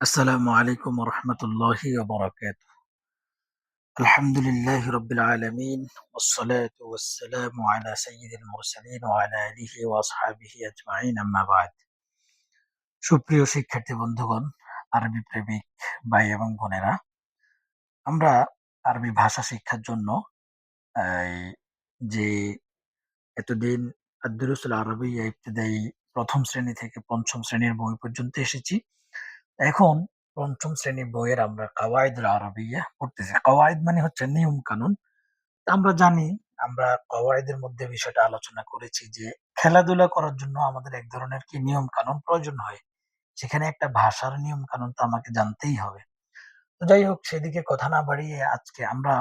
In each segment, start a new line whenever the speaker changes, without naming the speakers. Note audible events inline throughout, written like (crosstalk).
السلام عليكم ورحمة الله وبركاته الحمد لله رب العالمين والصلاة والسلام على سيد المرسلين وعلى آله وأصحابه أجمعين أما بعد সুপ্রিয় শিক্ষার্থী বন্ধুগণ আরবি প্রেমিক ভাই এবং বোনেরা আমরা আরবি ভাষা শিক্ষার জন্য এই, যে এতদিন আদরুসুল আরবি ইবতদায়ী প্রথম শ্রেণী থেকে পঞ্চম শ্রেণীর বই পর্যন্ত এসেছি এখন পঞ্চম শ্রেণির বইয়ের আমরা কাওয়াইদুল আরবিয়া পড়তেছি। কাওয়ায়দ মানে হচ্ছে নিয়ম কানুন। আমরা জানি, আমরা কওয়াইদের মধ্যে বিষয়টা আলোচনা করেছি যে খেলাধুলা করার জন্য আমাদের এক ধরনের কি নিয়ম কানুন প্রয়োজন হয়? সেখানে একটা ভাষার নিয়ম কানুন তো আমাকে জানতেই হবে। তো যাই হোক, সেদিকে কথা না বাড়িয়ে আজকে আমরা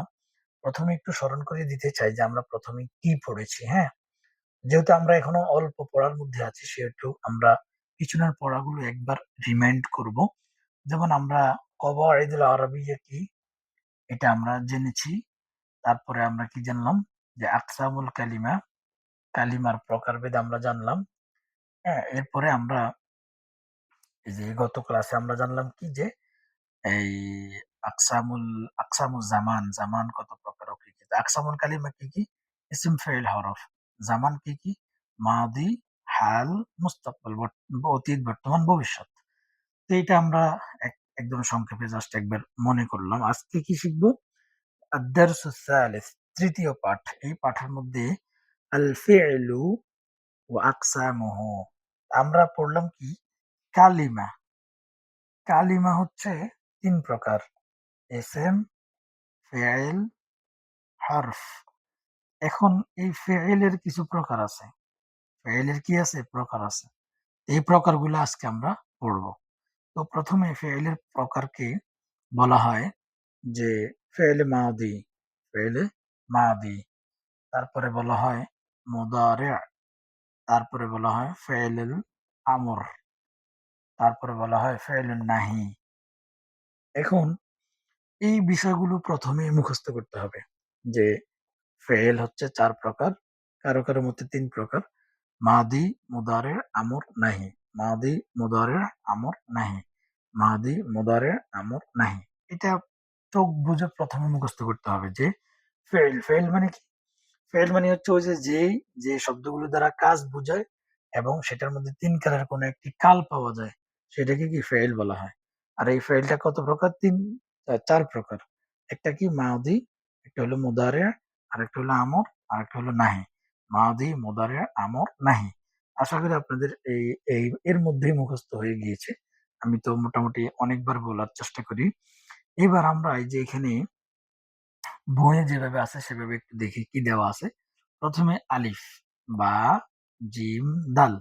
প্রথমে একটু স্মরণ করে দিতে চাই যে আমরা প্রথমে কি পড়েছি হ্যাঁ? যেহেতু আমরা এখনও অল্প পড়ার মধ্যে আছি, সেহেতু আমরা পিছনের পড়াগুলো একবার রিমাইন্ড করব। যেমন আমরা কওয়াইদুল আরবিয়া কি, এটা আমরা জেনেছি। তারপরে আমরা কি জানলাম? যে আকসামুল কালিমা, কালিমার প্রকারভেদ আমরা জানলাম। হ্যাঁ এরপরে আমরা এই যে গত ক্লাসে আমরা জানলাম কি যে, এই আকসামুল আকসামুল জামান জামান কত প্রকার কি কি? আকসামুল কালিমা কি কি? ইসিম ফেল হরফ। জামান কি কি? মাদি হাল মুস্তাকবাল অতীত, বর্তমান, ভবিষ্যৎ। তো এটা আমরা একদম সংক্ষেপে জাস্ট একবার মনে করলাম। আজকে কি শিখব? তৃতীয় পাঠ। এই পাঠের মধ্যে আল ফেলু ও আমরা পড়লাম কি? কালিমা। কালিমা হচ্ছে তিন প্রকার। এসএম ফেয়েল হারফ। এখন এই ফেয়েলের কিছু প্রকার আছে। ফেইলের কি আছে? প্রকার আছে। এই প্রকারগুলো আজকে আমরা পড়ব। তো প্রথমে ফেইলের প্রকারকে বলা হয় যে ফেইল মাদি ফেইল মাদি। তারপরে বলা হয় মুদারে। তারপরে বলা হয় ফেইলুল আমর। তারপরে বলা হয় ফেইলুন নাহি। এখন এই বিষয়গুলো প্রথমে মুখস্থ করতে হবে যে ফেল হচ্ছে চার প্রকার, কারও কারও মধ্যে তিন প্রকার। মাদি মুদারের আমর নাহি। মাদি মুদারের আমর নাহি। মাদি মুদারের আমর নাহি। এটা চোখ বুঝে প্রথমে মুখস্থ করতে হবে যে ফেল ফেল মানে কি? ফেল মানে হচ্ছে ওই যে যেই, যে শব্দগুলো দ্বারা কাজ বোঝায় এবং সেটার মধ্যে তিন কালের কোনো একটি কাল পাওয়া যায়। সেটাকে কি ফেল বলা হয়? আর এই ফেলটা কত প্রকার? তিন, চার প্রকার। একটা কি মাদি, একটা হলো মুদারে আর একটা হলো আমর আর একটা হলো নাহি। মাদি মুদারে আমর নাহি। আশা করি আপনাদের এই এই, এর মধ্যেই মুখস্থ হয়ে গিয়েছে। আমি তো মোটামুটি অনেকবার বলার চেষ্টা করি। এবার আমরা এই যে এখানে বইয়ে যেভাবে আছে, সেভাবে একটু দেখি কি দেওয়া আছে। প্রথমে আলিফ, বা, জিম, দাল।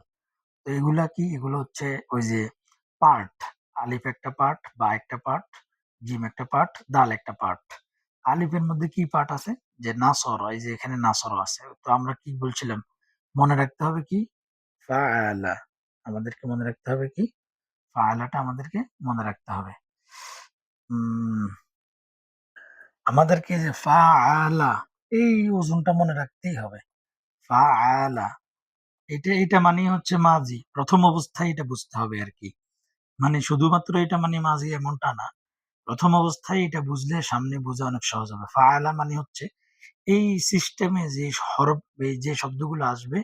তো এগুলা কি? এগুলো হচ্ছে ওই যে পার্ট। আলিফ একটা পার্ট, বা একটা পার্ট, জিম একটা পার্ট, দাল একটা পার্ট। আলিফের মধ্যে কি পার্ট আছে? যে নাসর, এই যে এখানে নাসর আছে। তো আমরা কি বলছিলাম? মনে রাখতে হবে কি? ফাআলা। আমাদেরকে মনে রাখতে হবে কি? ফাআলাটা আমাদেরকে মনে রাখতে হবে। আমাদেরকে যে ফাআলা, এই ওজনটা মনে রাখতেই হবে। ফাআলা। এটা এটা মানে হচ্ছে মাজি প্রথম অবস্থায় এটা বুঝতে হবে আর কি। মানে শুধুমাত্র এটা মানে মাঝি এমনটা না। প্রথম অবস্থায় এটা বুঝলে সামনে বোঝা অনেক সহজ হবে। ফাআলা মানে হচ্ছে এই সিস্টেমে যে হরফ যে শব্দগুলো আসবে,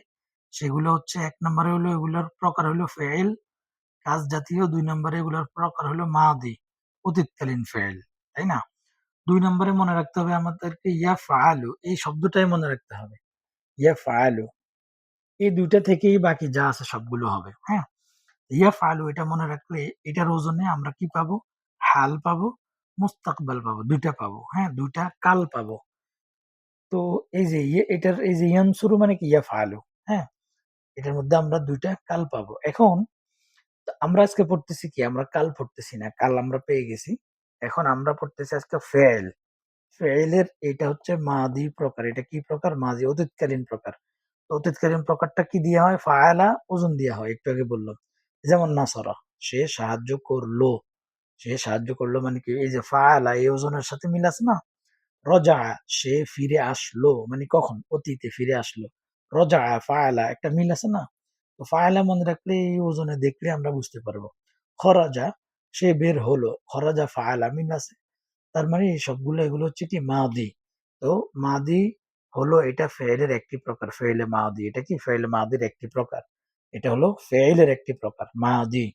সেগুলো হচ্ছে এক নম্বরে হলো এগুলোর প্রকার হলো ফেল কাজ জাতীয় দুই নম্বরে এগুলোর প্রকার হলো মাদি, অতীতকালীন ফেল তাই না? দুই নম্বরে মনে রাখতে হবে আমাদেরকে ইয়া ফাআলু, এই শব্দটাই মনে রাখতে হবে। ইয়া ফাআলু, এই দুইটা থেকেই বাকি যা আছে সবগুলো হবে হ্যাঁ? ইয়া ফাআলু, এটা মনে রাখলে এটার ওজনে আমরা কি পাবো? হাল পাবো, মুস্তাকবাল পাবো, দুইটা পাবো হ্যাঁ দুইটা কাল পাবো। তো এই যে ইয়ে এটার এই যে ইয়ানসুরু মানে কি? ইয়া ফাআলু হ্যাঁ? এটার মধ্যে আমরা দুইটা কাল পাবো। এখন আমরা আজকে পড়তেছি কি? আমরা কাল পড়তেছি না, কাল আমরা পেয়ে গেছি। এখন আমরা পড়তেছি আজকে ফেল ফেলের এটা হচ্ছে মাদি প্রকার। এটা কি প্রকার? মাদি, অতীতকালীন প্রকার। অতীতকালীন প্রকারটা কি দেওয়া হয়? ফায়ালা ওজন দেওয়া হয়, একটু আগে বললাম। যেমন নাসরা, সে সাহায্য করল। সে সাহায্য করল মানে কি, এই যে ফায়ালা এই ওজনের সাথে মিল আছে না? রজা, সে ফিরে আসলো। মানে কখন? অতীতে ফিরে আসলো। রজা ফায়ালা একটা মিল আছে না? তো ফায়ালা মনে রাখলে এই ওজনে দেখলে আমরা বুঝতে পারব। খরাজা, সে বের হলো। খরাজা ফাআলা মিল আছে। তার মানে এই সবগুলো, এগুলো হচ্ছে কি মাদি। তো মাদি হলো এটা ফেইলের একটি প্রকার। ফেইলে মাদি, এটা কি? ফেইলে মাদির একটি প্রকার। এটা হলো ফেইলের একটি প্রকার। মাদি।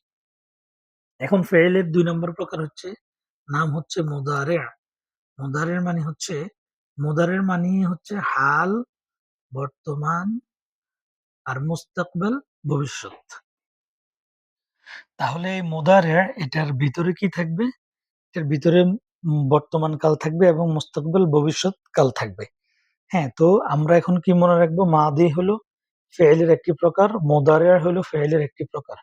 এখন ফেইলের দুই নম্বর প্রকার হচ্ছে, নাম হচ্ছে মুদারে মোদারের মানে হচ্ছে, মোদারের মানে হচ্ছে হাল, বর্তমান আর মুস্তাকবেল ভবিষ্যৎ। তাহলে এই মুদারে এটার ভিতরে কি থাকবে? এটার ভিতরে বর্তমান কাল থাকবে এবং মুস্তাকবেল ভবিষ্যৎ কাল থাকবে। হ্যাঁ তো আমরা এখন কি মনে রাখব? মাদি হলো ফেইলের একটি প্রকার মুদারে হলো ফেইলের একটি প্রকার।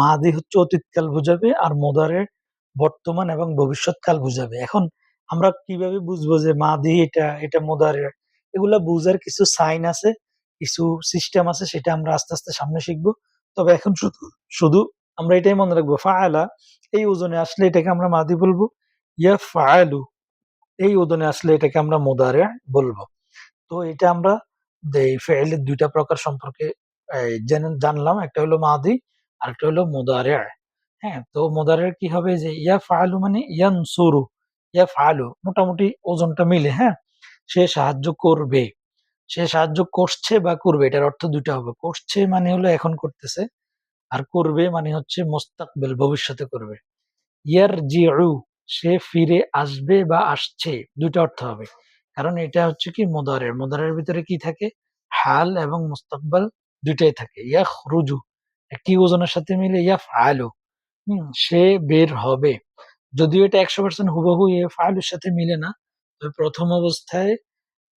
মাদি হচ্ছে অতীতকাল বোঝাবে আর মুদারে বর্তমান এবং ভবিষ্যৎকাল বোঝাবে। এখন আমরা কীভাবে বুঝব যে মাদি এটা এটা মুদারে এগুলা বুঝার কিছু সাইন আছে, কিছু সিস্টেম আছে, সেটা আমরা আস্তে আস্তে সামনে শিখব। তবে এখন শুধু শুধু আমরা এটাই মনে রাখব, ফাআলা, এই ওজনে আসলে এটাকে আমরা মাদি বলব। ইয়া ফাআলু, এই ওজনে আসলে এটাকে আমরা মুদারে বলব। তো এটা আমরা দুইটা প্রকার সম্পর্কে জানলাম। একটা হলো মাদি আর একটা হলো মুদারে হ্যাঁ তো মুদারে কি হবে যে ইয়া ফাআলু মানে ইয়ানসুরু, ইয়া ফাআলু মোটামুটি ওজনটা মিলে হ্যাঁ? সে সাহায্য করবে। সে সাহায্য করছে বা করবে, এটার অর্থ দুইটা হবে। করছে মানে হলো এখন করতেছে, আর করবে মানে হচ্ছে মোস্তাকবেল, ভবিষ্যতে করবে। ইয়ার জিউ সে ফিরে আসবে বা আসছে, দুইটা অর্থ হবে। কারণ এটা হচ্ছে কি মোদারের মোদারের ভিতরে কি থাকে? হাল এবং মুস্তাকবাল দুইটাই থাকে। ইয়া রুজু একই ওজনের সাথে মিলে ইয়া হুম, সে বের হবে। যদিও এটা একশো পার্সেন্ট হুবহু ইয়া ফাইলের সাথে মিলে না, তবে প্রথম অবস্থায়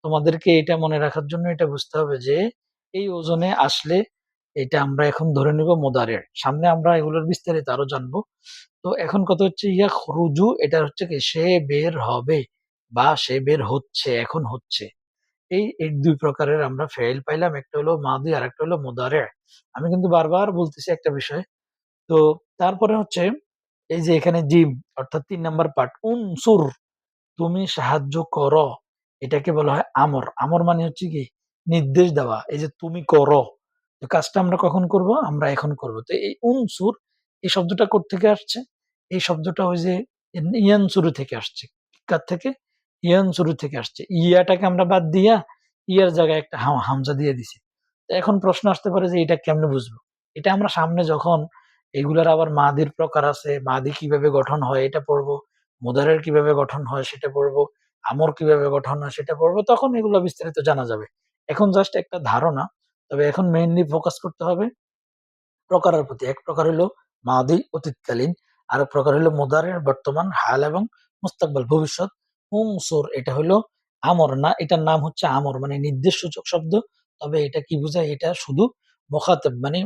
তোমাদেরকে এটা মনে রাখার জন্য এটা বুঝতে হবে যে, এই ওজনে আসলে এটা আমরা এখন ধরে নিব মোদারের। সামনে আমরা এগুলোর বিস্তারিত আরও জানব। তো এখন কথা হচ্ছে ইয়া খরুজু, এটা হচ্ছে কি সে বের হবে বা সে বের হচ্ছে, এখন হচ্ছে। এই এই দুই প্রকারের আমরা ফেল পাইলাম। একটা হলো মাদি আর একটা হলো মোদারে। আমি কিন্তু বারবার বলতেছি একটা বিষয়। তো তারপরে হচ্ছে এই যে এখানে জিম, অর্থাৎ তিন নাম্বার পার্ট উনসুর, তুমি সাহায্য করো। এটাকে বলা হয় আমর। আমর মানে হচ্ছে কি? নির্দেশ দেওয়া। এই যে তুমি করো। তো কাজটা আমরা কখন করব? আমরা এখন করব। তো এই উনসুর, এই শব্দটা থেকে আসছে? এই শব্দটা ওই যে ইয়ান শুরু থেকে আসছে। কার থেকে? ইয়ান শুরু থেকে আসছে। ইয়াটাকে আমরা বাদ দিয়া ইয়ার জায়গায় একটা হাম- হামজা দিয়ে দিছি। এখন প্রশ্ন আসতে পারে যে এটা কেমনে বুঝব? এটা আমরা সামনে যখন এগুলার আবার মাদির প্রকার আছে, মাদি কীভাবে গঠন হয় এটা পড়ব, মুদারের কীভাবে গঠন হয় সেটা পড়ব, আমর কীভাবে গঠন হয় সেটা পড়ব, তখন এগুলো বিস্তারিত জানা যাবে। এখন জাস্ট একটা ধারণা, তবে এখন মেইনলি ফোকাস করতে হবে প্রকারের প্রতি। এক প্রকার হলো মাদি অতীতকালীন আর এক প্রকার হলো মুদারের বর্তমান হাল এবং মুস্তাকবাল ভবিষ্যৎ। উমসুর এটা হলো আমর না, এটার নাম হচ্ছে আমর মানে নির্দেশ সূচক শব্দ। তবে এটা কি বোঝায়? এটা শুধু মোখাতেব মানে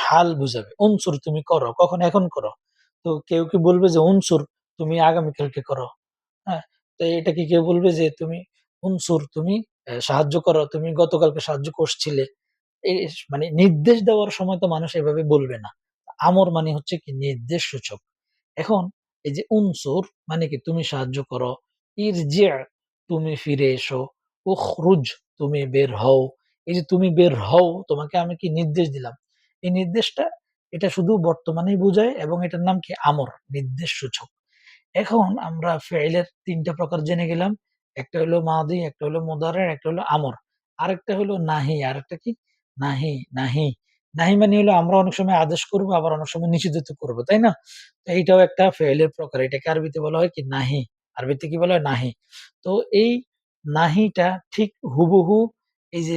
হাল বুঝাবে। উনসুর তুমি করো, কখন এখন করো? তো কেউ কি বলবে যে উনসুর, তুমি আগামীকালকে করো? হ্যাঁ তো এটা কি কেউ বলবে যে তুমি উনসুর, তুমি সাহায্য করো? তুমি গতকালকে সাহায্য করছিলে। মানে নির্দেশ দেওয়ার সময় তো মানুষ এভাবে বলবে না। আমর মানে হচ্ছে কি নির্দেশ সূচক। এখন এই যে উনসুর মানে কি তুমি সাহায্য করো? ইরজি তুমি ফিরে এসো। উখরুজ, তুমি বের হও। এই যে তুমি বের হও, তোমাকে আমি কি নির্দেশ দিলাম? এই নির্দেশটা, এটা শুধু বর্তমানেই বোঝায় এবং এটার নাম কি? আমর, নির্দেশ সূচক। এখন আমরা ফেইলের তিনটা প্রকার জেনে গেলাম। একটা হলো মাদি, একটা হলো মুদারের, একটা হলো আমর। আরেকটা হলো নাহি, আরেকটা কি? নাহি নাহি। নাহি মানে হলো আমরা অনেক সময় আদেশ করব, আবার অনেক সময় নিষিদ্ধ করব, তাই না? তো এইটাও একটা ফেইলের প্রকার। এটাকে আরবিতে বলা হয় কি? নাহি। আরবিতে কি বলা? নাহি। তো এই নাহিটা ঠিক হুবহু এই যে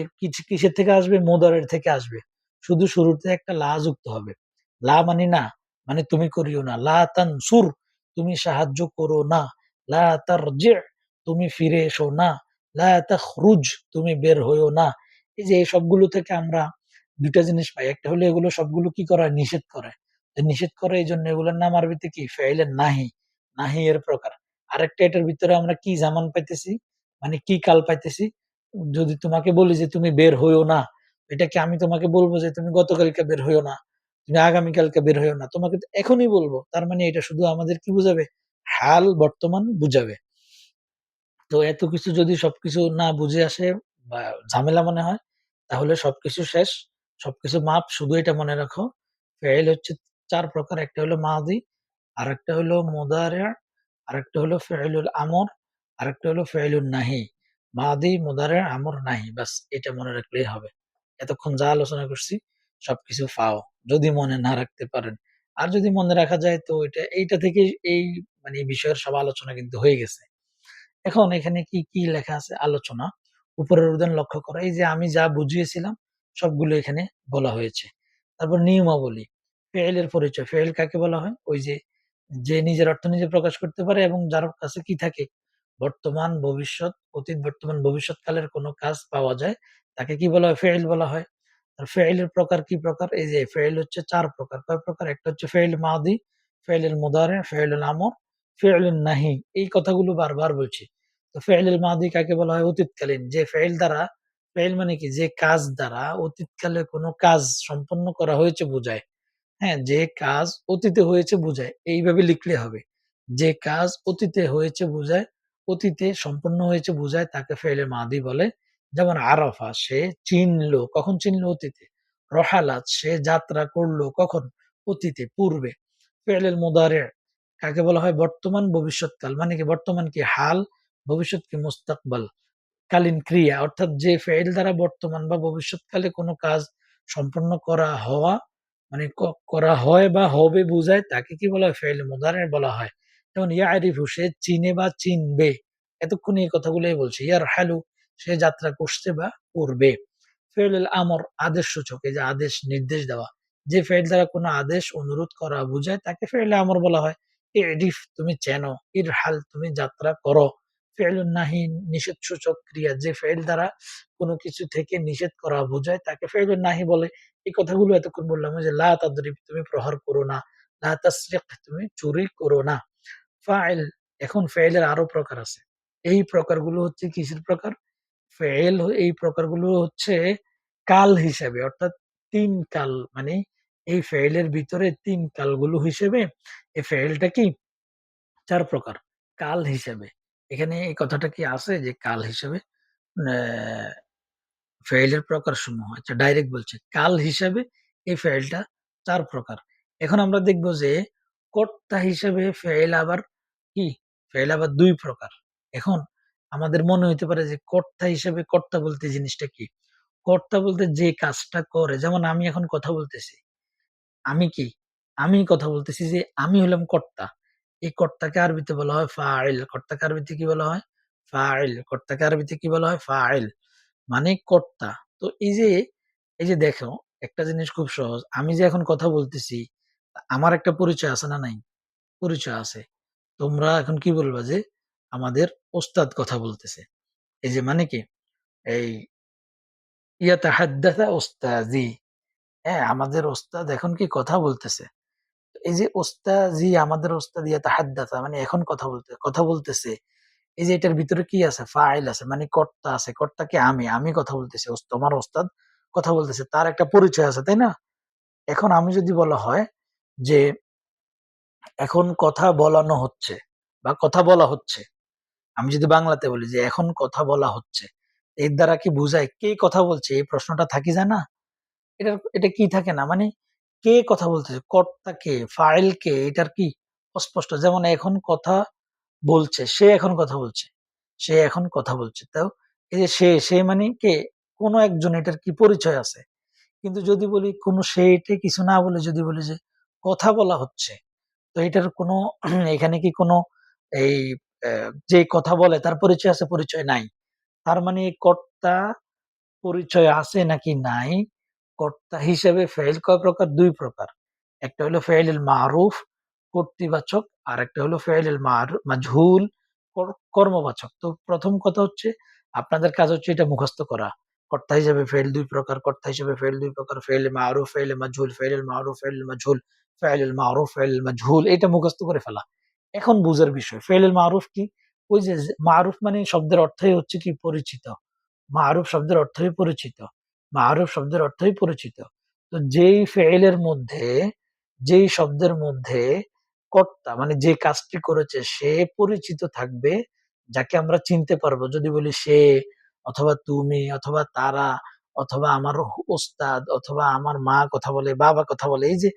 কিসের থেকে আসবে? মুদারের থেকে আসবে। শুধু শুরুতে একটা লা যুক্ত হবে। লা মানে না মানে তুমি করিও না। লা তানসুর, তুমি সাহায্য করো না। লা তারজি, তুমি ফিরে এসো না। লা তাখরুজ, তুমি বের হইও না। এই যে এই সবগুলো থেকে আমরা দুটা জিনিস পাই। একটা হলো এগুলো সবগুলো কি করে? নিষেধ করে। নিষেধ করে এই জন্য এগুলোর নাম আরবিতে কি? ফেলেন নাহি। নাহি এর প্রকার। আরেকটা এটার ভিতরে আমরা কি জামান পাইতেছি? মানে কি কাল পাইতেছি? যদি তোমাকে বলি যে তুমি বের হইও না এটাকে আমি তোমাকে বলব যে তুমি গতকালকে বের হইও না? তুমি আগামীকালকে বের হইও না? তোমাকে তো এখনই বলব। তার মানে এটা শুধু আমাদের কি বুঝাবে? হাল বর্তমান বুঝাবে। তো এত কিছু যদি সবকিছু না বুঝে আসে বা ঝামেলা মনে হয়, তাহলে সবকিছু শেষ। সবকিছু মাপ, শুধু এটা মনে রাখো। ফেইল হচ্ছে চার প্রকার। একটা হলো মাদি আর একটা হলো মুদারে আরেকটা হলো ফেইলুল আমর, আরেকটা হলো ফেইলুল নাহি। মাদি মুদারে আমর নাহি বাস এটা মনে রাখলেই হবে। এতক্ষণ যা আলোচনা করছি, সবকিছু ফাও যদি মনে না রাখতে পারেন। আর যদি মনে রাখা যায়, তো এটা, এইটা থেকে এই মানে বিষয়ের সব আলোচনা কিন্তু হয়ে গেছে। এখন এখানে কি কি লেখা আছে? আলোচনা। উপরের উদাহরণ লক্ষ্য করা। এই যে আমি যা বুঝিয়েছিলাম, সবগুলো এখানে বলা হয়েছে। তারপর নিয়মাবলী। ফেইলের পরিচয়। ফেইল কাকে বলা হয়? ওই যে যে নিজের অর্থ নিজে প্রকাশ করতে পারে এবং যার কাছে কি থাকে, বর্তমান, ভবিষ্যৎ, অতীত, বর্তমান, ভবিষ্যৎকালের কোনো কাজ পাওয়া যায়, তাকে কি বলা হয়? ফেইল বলা হয়। আর ফেইলের প্রকার কি প্রকার? এই যে ফেইল হচ্ছে চার প্রকার। কয় প্রকার? একটা হচ্ছে ফেইল মাদি ফেইলুল মুদারে, ফেইলুল আমর ফেইলুন নাহি। এই কথাগুলো বারবার বলছি। তো ফেইলুল মাদি কাকে বলা হয়? অতীতকালীন। যে ফেইল দ্বারা, ফেইল মানে কি? যে কাজ দ্বারা অতীতকালে কোনো কাজ সম্পন্ন করা হয়েছে বোঝায়। হ্যাঁ যে কাজ অতীতে হয়েছে বোঝায়, এইভাবে লিখলে হবে। যে কাজ অতীতে হয়েছে বোঝায়, অতীতে সম্পন্ন হয়েছে বোঝায়, তাকে ফেলে মাদি বলে। যেমন আরফা, সে চিনলো, কখন চিনলো অতীতে? রহালাত, সে যাত্রা করল কখন? অতীতে, পূর্বে। ফেলের মুদারে কাকে বলা হয় বর্তমান, ভবিষ্যৎকাল? মানে কি বর্তমান কি হাল, ভবিষ্যৎ কি মুস্তাকবাল? কালীন ক্রিয়া, অর্থাৎ যে ফেইল দ্বারা বর্তমান বা ভবিষ্যৎকালে কোনো কাজ সম্পন্ন করা হওয়া মানে করা হয় বা হবে বোঝায় তাকে কি বলা হয়? ফেইল মুদারে বলা হয়। যেমন ইয়া ইয়ারিফু, সে চিনে বা চিনবে। এতক্ষণ এই কথাগুলোই বলছে। ইয়ার হ্যালু সে যাত্রা করছে বা করবে। ফেইল আমর, আদেশ সূচক, এই যে আদেশ, নির্দেশ দেওয়া। যে ফেইল দ্বারা কোনো আদেশ, অনুরোধ করা বোঝায় তাকে ফেইল আমর বলা হয়। ইরিফ, তুমি চেনো। ইরহাল, তুমি যাত্রা করো। ফেইলুন নাহি নিষেধ সূচক ক্রিয়া, যে ফেইল দ্বারা কোনো কিছু থেকে নিষেধ করা বোঝায়, তাকে ফেইলুন নাহি বলে। এই কথাগুলো এতক্ষণ বললাম যে, লা তাদরিব, তুমি প্রহার করো না। লা তাসরিক তুমি চুরি করো না। ফাইল, এখন ফেইলের আরও প্রকার আছে। এই প্রকারগুলো হচ্ছে কিসের প্রকার? ফেইল, এই প্রকারগুলো হচ্ছে কাল হিসাবে, অর্থাৎ তিন কাল মানে এই ফেইলের ভিতরে তিন কালগুলো হিসেবে, এই ফেইলটা কি? চার প্রকার। কাল হিসেবে। এখানে এই কথাটা কি আছে যে কাল হিসেবে? আহ, ফেইলের প্রকার সমূহ। আচ্ছা ডাইরেক্ট বলছে। কাল হিসাবে এই ফেইলটা চার প্রকার। এখন আমরা দেখব যে কর্তা হিসেবে ফেইল আবার কি? ফেইল আবার দুই প্রকার। এখন আমাদের মনে হইতে পারে যে কর্তা হিসেবে কর্তা বলতে জিনিসটা কি? কর্তা বলতে যে কাজটা করে যেমন আমি এখন কথা বলতেছি। আমি কি? আমি কথা বলতেছি যে আমি হলাম কর্তা। এই কর্তাকে আরবিতে বলা হয় ফাইল। কর্তাকে আরবিতে কি বলা হয়? ফাইল। কর্তাকে আরবিতে কি বলা হয়? ফাইল। মানে কর্তা। তো এই যে এই যে দেখো, একটা জিনিস খুব সহজ। আমি যে এখন কথা বলতেছি, আমার একটা পরিচয় আছে না নাই? পরিচয় আছে। তোমরা এখন কি বলবা যে, আমাদের ওস্তাদ কথা বলতেছে। এই যে মানে কি? এই ইয়াতে ইয়াতাহাদ্দাথা ওস্তাজি হ্যাঁ আমাদের ওস্তাদ এখন কি কথা বলতেছে? এই যে ওস্তাজি আমাদের ওস্তাদ ইয়াতাহাদ্দাথা মানে এখন কথা বলতে, কথা বলতেছে, এই যে এটার ভিতরে কি আছে? ফাইল আছে মানে কর্তা আছে কর্তাকে আমি? আমি কথা বলতেছি তোমার ওস্তাদ কথা বলতেছে, তার একটা পরিচয় আছে, তাই না? এখন আমি যদি বলা হয় যে এখন কথা বলানো হচ্ছে বা কথা বলা হচ্ছে, আমি যদি বাংলাতে বলি যে এখন কথা বলা হচ্ছে, এর দ্বারা কি বোঝায় কে কথা বলছে? এই প্রশ্নটা থাকি যায় না? এটার, এটা কি থাকে না? মানে কে কথা বলতেছে? কর্তা কে ফাইল কে এটার কি অস্পষ্ট? যেমন এখন কথা বলছে, সে এখন কথা বলছে, সে এখন কথা বলছে। তাও এই যে সে সে মানে কে? কোনো একজন, এটার কি পরিচয় আছে? কিন্তু যদি বলি কোনো সে এটা কিছু না বলে যদি বলি যে কথা বলা হচ্ছে, তো এটার কোনো (clears throat) এখানে কি কোনো এই যে কথা বলে তার পরিচয় আছে? পরিচয় নাই। তার মানে কর্তা পরিচয় আছে নাকি নাই? কর্তা হিসেবে ফেইল কয় প্রকার? দুই প্রকার। একটা হলো ফেইল মারুফ, কর্তৃবাচক, আর একটা হলো ফেইল মাঝহুল, কর- কর্মবাচক। তো প্রথম কথা হচ্ছে আপনাদের কাজ হচ্ছে এটা মুখস্থ করা। কর্তা হিসেবে ফেইল দুই প্রকার, কর্তা হিসেবে ফেল দুই প্রকার। ফেইল মারুফ ফেইল মাজহুল ফেইল মারুফ ফেইল মাজহুল ফেইল মারুফ ফেইল মাজহুল এটা মুখস্থ করে ফেলা। এখন বুঝার বিষয় ফেইল মারুফ কি? ওই যে মারুফ মানে শব্দের অর্থই হচ্ছে কি? পরিচিত। মারুফ শব্দের অর্থই পরিচিত। মারুফ শব্দের অর্থই পরিচিত। তো যেই ফেইলের মধ্যে, যেই শব্দের মধ্যে কর্তা মানে যে কাজটি করেছে, সে পরিচিত থাকবে, যাকে আমরা চিনতে পারব। যদি বলি সে, অথবা তুমি, অথবা তারা, অথবা আমার ওস্তাদ, অথবা আমার মা কথা বলে, বাবা কথা বলে, এই যে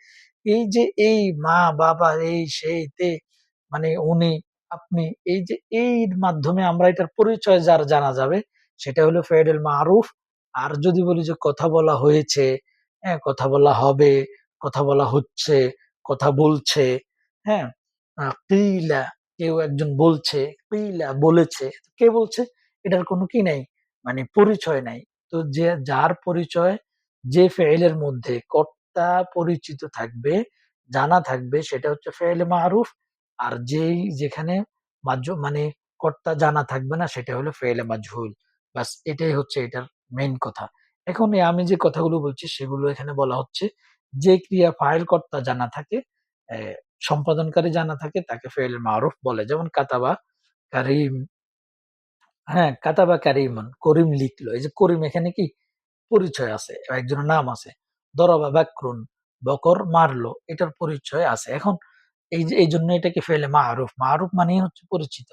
এই যে এই মা, বাবা, এই, সেই, তে মানে উনি, আপনি, এই যে, এই মাধ্যমে আমরা এটার পরিচয় যার জানা যাবে, সেটা হলো ফেডেল মারুফ। আর যদি বলি যে কথা বলা হয়েছে হ্যাঁ কথা বলা হবে, কথা বলা হচ্ছে, কথা বলছে হ্যাঁ কিলা কেউ একজন বলছে কিলা বলেছে, কে বলছে? এটার কোনো কি নাই মানে পরিচয় নাই। তো যে, যার পরিচয়, যে ফেইলের মধ্যে কর্তা পরিচিত থাকবে, জানা থাকবে, সেটা হচ্ছে ফেইলে মারুফ। আর যেই, যেখানে মানে কর্তা জানা থাকবে না, সেটা হলো ফেইলে মাজহুল বাস এটাই হচ্ছে এটার মেইন কথা। এখন আমি যে কথাগুলো বলছি, সেগুলো এখানে বলা হচ্ছে যে ক্রিয়া ফাইল কর্তা জানা থাকে সম্পাদনকারী জানা থাকে, তাকে ফেইল মারুফ বলে। যেমন কাতাবা কারিম হ্যাঁ কাতাবা কারিমন, করিম লিখলো। এই যে করিম এখানে কি? পরিচয় আছে, একজনের নাম আছে। দরবা ব্যাকরুন বকর মারলো, এটার পরিচয় আছে। এখন এই যে, এই জন্য এটাকে ফেলে মারুফ মারুফ মানেই হচ্ছে পরিচিত।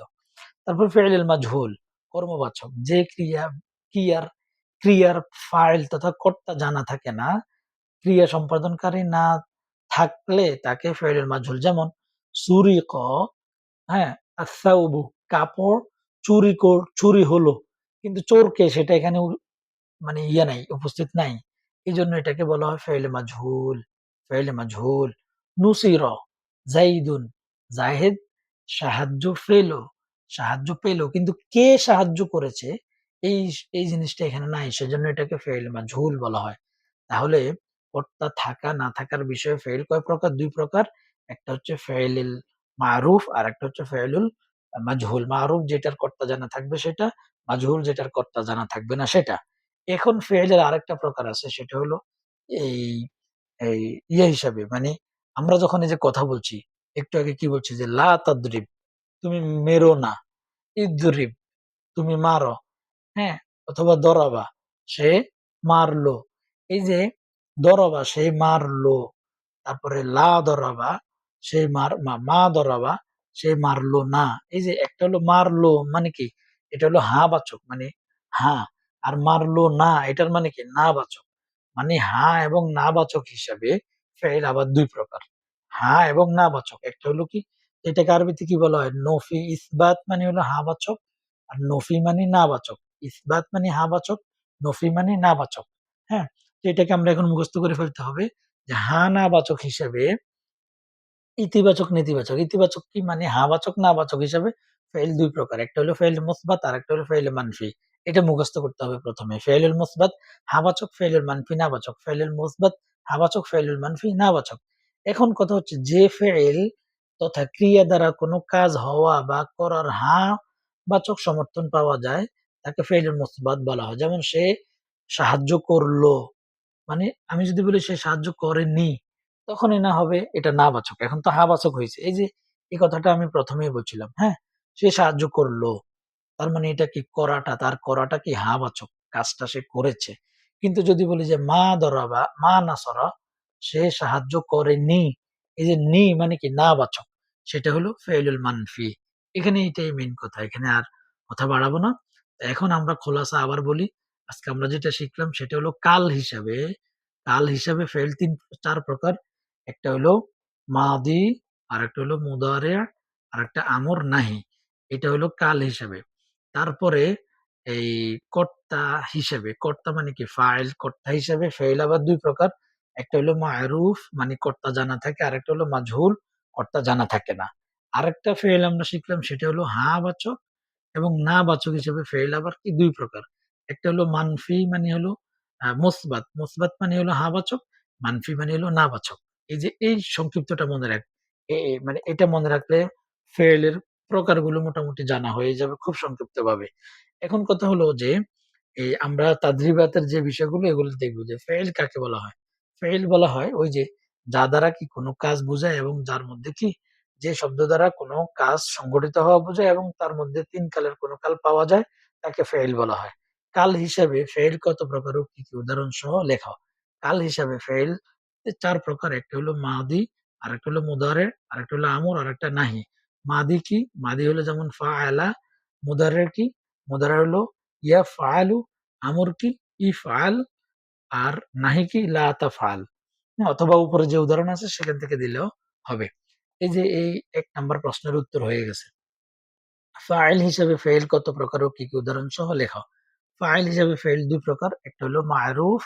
তারপর ফেলেল মাজহুল, কর্মবাচক, যে ক্রিয়া ক্রিয়ার ক্রিয়ার ফাইল তথা কর্তা জানা থাকে না। ক্রিয়া সম্পাদনকারী না থাকলে তাকে ফেলেল মাজহুল যেমন চুরি ক হ্যাঁ আসাউবু, কাপড় চুরি কর, চুরি হলো। কিন্তু চোরকে সেটা এখানে মানে ইয়ে নাই, উপস্থিত নাই। এই জন্য এটাকে বলা হয় ফেলে মাজহুল ফেলে মাজহুল নুসির, জাইদুন, জাহেদ, সাহায্য পেল সাহায্য পেল। কিন্তু কে সাহায্য করেছে? এই এই জিনিসটা এখানে নাই, সেজন্য এটাকে ফেল মাজহুল বলা হয়। তাহলে কর্তা থাকা, না থাকার বিষয়ে ফেল কয় প্রকার? দুই প্রকার। একটা হচ্ছে ফেলিল মারুফ আর একটা হচ্ছে ফেলুল মাজহুল মারুফ যেটার কর্তা জানা থাকবে সেটা মাজহুল যেটার কর্তা জানা থাকবে না সেটা। এখন ফেলের আরেকটা প্রকার আছে, সেটা হলো এই এই ইয়ে হিসাবে মানে আমরা যখন এই যে কথা বলছি, একটু আগে কি বলছি যে, লা তাদ্রিব, তুমি মেরো না। ইদ্রিব, তুমি মারো। হ্যাঁ অথবা দরাবা, সে মারলো। এই যে দরাবা, সে মারলো। তারপরে লা দরাবা, সে মার, মা দরাবা, সে মারলো না। এই যে একটা হলো মারলো মানে কি? এটা হলো হা বাচক মানে হা। আর মারলো না, এটার মানে কি? না বাচক। মানে হা এবং না বাচক হিসাবে ফেল আবার দুই প্রকার। হা এবং না বাচক। একটা হলো কি? এটাকে আরবিতে কি বলা হয়? নফি ইসবাত মানে হলো হা বাচক, আর নফি মানে না বাচক। ইসবাত মানে হা বাচক নফি মানে না বাচক হ্যাঁ? এটাকে আমরা এখন মুখস্থ করে ফেলতে হবে যে হা না বাচক হিসেবে ইতিবাচক, নেতিবাচক, ইতিবাচক কি মানে হা বাচক, না বাচক হিসাবে ফেল দুই প্রকার, একটা হলো ফেল মুসবাত আর একটা হলো ফেল মানফি, এটা মুখস্থ করতে হবে প্রথমে ফেলুল মুসবাত হাবাচক ফেলুল মানফি, না বাচক ফেলুল মুসবাত হাবাচক ফেলুল মানফি, না বাচক, এখন কথা হচ্ছে যে ফেল তথা ক্রিয়া দ্বারা কোনো কাজ হওয়া বা করার হা বাচক সমর্থন পাওয়া যায় তাকে ফেলুল মুসবাত বলা হয়। যেমন সে সাহায্য করল মানে আমি যদি বলি সে সাহায্য করেনি, তখনই না হবে, এটা না বাচক। এখন তো হা বাচক হয়েছে। এই যে, এই কথাটা আমি প্রথমেই বলছিলাম হ্যাঁ? সে সাহায্য করল, তার মানে এটা কি করাটা, তার করাটা কি হা বাচক, কাজটা সে করেছে। কিন্তু যদি বলি যে মা দরাবা, মা নাসরা, সে সাহায্য করেনি, এই যে নি মানে কি না বাচক, সেটা হলো ফেইলুল মানফি। এখানে এটাই মেন কথা, এখানে আর কথা বাড়াবো না। এখন আমরা খোলাসা আবার বলি, আজকে আমরা যেটা শিখলাম সেটা হলো কাল হিসাবে। কাল হিসাবে ফেল তিন, চার প্রকার। একটা হলো মাদি আর একটা হলো মুদারে আর একটা আমর নাহি। এটা হলো কাল হিসাবে। তারপরে এই কর্তা হিসেবে, কর্তা মানে কি? ফাইল, কর্তা হিসেবে ফেইল আবার দুই প্রকার। একটা হলো মারুফ মানে কর্তা জানা থাকে। আর একটা হলো মাজহুল, কর্তা জানা থাকে না। আরেকটা ফেইল আমরা শিখলাম সেটা হলো হা বাচক এবং না বাচক হিসেবে ফেইল আবার কি? দুই প্রকার। একটা হলো মানফি মানে হলো মুসবাত। মুসবাত মানে হলো হা বাচক, মানফি মানে হলো না বাচক। এই যে এই সংক্ষিপ্তটা মনে রাখ মানে এটা মনে রাখলে ফেইলের প্রকারগুলো মোটামুটি জানা হয়ে যাবে খুব সংক্ষিপ্ত ভাবে এখন কথা হলো যে, এই আমরা তাদরিবাতের যে বিষয়গুলো, এগুলো দেখব যে ফেইল কাকে বলা হয়? ফেইল বলা হয় ওই যে, যা দ্বারা কি কোনো কাজ বোঝায় এবং যার মধ্যে কি যে শব্দ দ্বারা কোনো কাজ সংগঠিত হওয়া বোঝায় এবং তার মধ্যে তিন কালের কোনো কাল পাওয়া যায় তাকে ফেইল বলা হয়। কাল হিসাবে ফেইল কত প্রকার ও কি কি উদাহরণ সহ লেখা কাল হিসাবে ফেইল চার প্রকার একটা হলো মাদি আর একটা হলো মুদারে আর একটা হলো আমর আর একটা নাহি। মাদি কি? মাদি হলো যেমন ফা আলা মুদারের কি? মুদারে হলো ইয়া ফাআলু আমর কি? ই ইফআল আর নাহি কি? লা হ্যাঁ, অথবা উপরে যে উদাহরণ আছে সেখান থেকে দিলেও হবে। এই যে এই এক নাম্বার প্রশ্নের উত্তর হয়ে গেছে। ফাইল হিসাবে ফেল কত প্রকার ও কি কি উদাহরণ সহ লেখা। ফাইল হিসাবে ফেল দুই প্রকার, একটা হলো মারুফ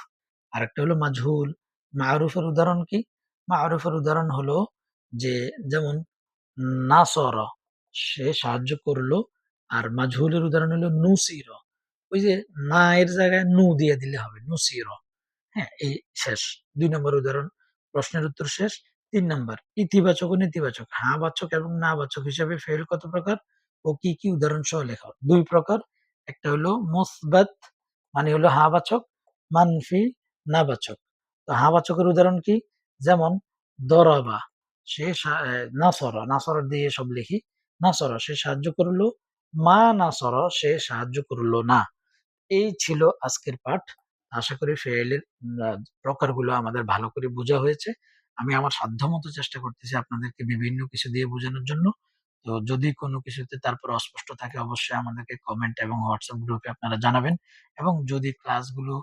আর একটা হলো মাঝুল মারুফের উদাহরণ কি? মারুফের উদাহরণ হলো যে যেমন নাসর, সে সাহায্য করল আর মাজহুলের উদাহরণ হলো নুসির। ওই যে না এর জায়গায় নু দিয়ে দিলে হবে, নুসির। হ্যাঁ এই শেষ। দুই নম্বর উদাহরণ, প্রশ্নের উত্তর শেষ। তিন নম্বর, ইতিবাচক ও নেতিবাচক। হ্যাঁ বাচক এবং না বাচক হিসাবে ফেল কত প্রকার ও কি কি উদাহরণ সহ লেখা। দুই প্রকার, একটা হলো মুসবাত মানে হলো হ্যাঁ বাচক, মানফি, না বাচক। তো হ্যাঁ বাচকের উদাহরণ কি? যেমন, দরাবা, সে নাসর নাসর দিয়ে সব লিখি। নাসর, সে সাহায্য করল, মা নাসর, সে সাহায্য করল না। এই ছিল আজকের পাঠ। আশা করি ফেয়েলের প্রকারগুলো আমাদের ভালো করে বোঝা হয়েছে। আমি আমার সাধ্যমতো চেষ্টা করতেছি আপনাদেরকে বিভিন্ন কিছু দিয়ে বোঝানোর জন্য। তো যদি কোনো কিছুতে তারপর অস্পষ্ট থাকে অবশ্যই আমাদেরকে কমেন্ট এবং হোয়াটসঅ্যাপ গ্রুপে আপনারা জানাবেন। এবং যদি ক্লাসগুলো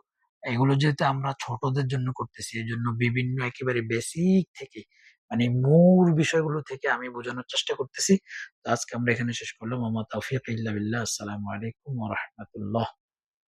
এগুলো যেহেতু আমরা ছোটদের জন্য করতেছি এই জন্য বিভিন্ন একেবারে বেসিক থেকে মানে মূল বিষয়গুলো থেকে আমি বোঝানোর চেষ্টা করতেছি। তো আজকে আমরা এখানে শেষ করলাম। মোহাম্মদ তৌফিক ইল্লা বিল্লাহ। আসসালামু আলাইকুম ওয়া রাহমাতুল্লাহ।